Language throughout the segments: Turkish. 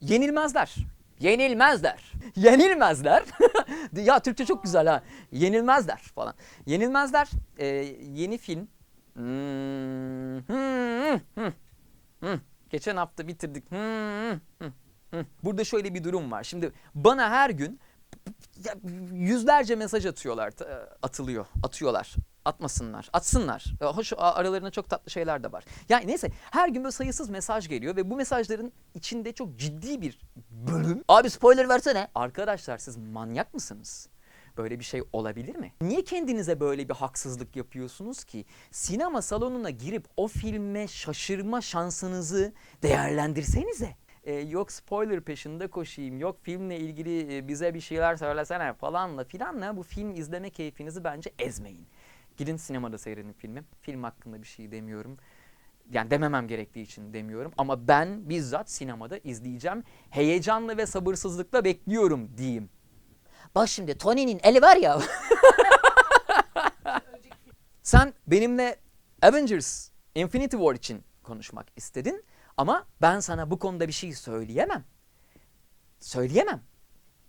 Yenilmezler. Yenilmezler. Yenilmezler. ya Türkçe çok güzel ha. Yenilmezler falan. Yenilmezler e, yeni film. Hmm, hmm, hmm. Geçen hafta bitirdik. Burada şöyle bir durum var. Şimdi bana her gün yüzlerce mesaj atıyorlar, t- atılıyor, atıyorlar. Atmasınlar, atsınlar. Hoş aralarında çok tatlı şeyler de var. Yani neyse her gün böyle sayısız mesaj geliyor ve bu mesajların içinde çok ciddi bir bölüm. Abi spoiler versene. Arkadaşlar siz manyak mısınız? Böyle bir şey olabilir mi? Niye kendinize böyle bir haksızlık yapıyorsunuz ki? Sinema salonuna girip o filme şaşırma şansınızı değerlendirsenize. Ee, yok spoiler peşinde koşayım, yok filmle ilgili e, bize bir şeyler söylesene falanla filanla bu film izleme keyfinizi bence ezmeyin. Gidin sinemada seyredin filmi. Film hakkında bir şey demiyorum. Yani dememem gerektiği için demiyorum ama ben bizzat sinemada izleyeceğim. Heyecanla ve sabırsızlıkla bekliyorum diyeyim. Bak şimdi Tony'nin eli var ya. Sen benimle Avengers Infinity War için konuşmak istedin ama ben sana bu konuda bir şey söyleyemem. Söyleyemem.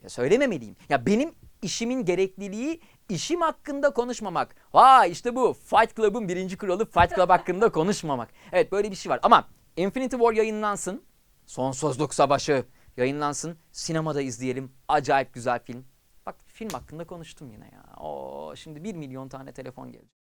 Ya söylememeliyim. Ya benim işimin gerekliliği işim hakkında konuşmamak. Vay işte bu Fight Club'ın birinci kuralı Fight Club hakkında konuşmamak. Evet böyle bir şey var ama Infinity War yayınlansın. Sonsuzluk Savaşı yayınlansın. Sinemada izleyelim. Acayip güzel film. Bak film hakkında konuştum yine ya. Oo, şimdi bir milyon tane telefon gelecek.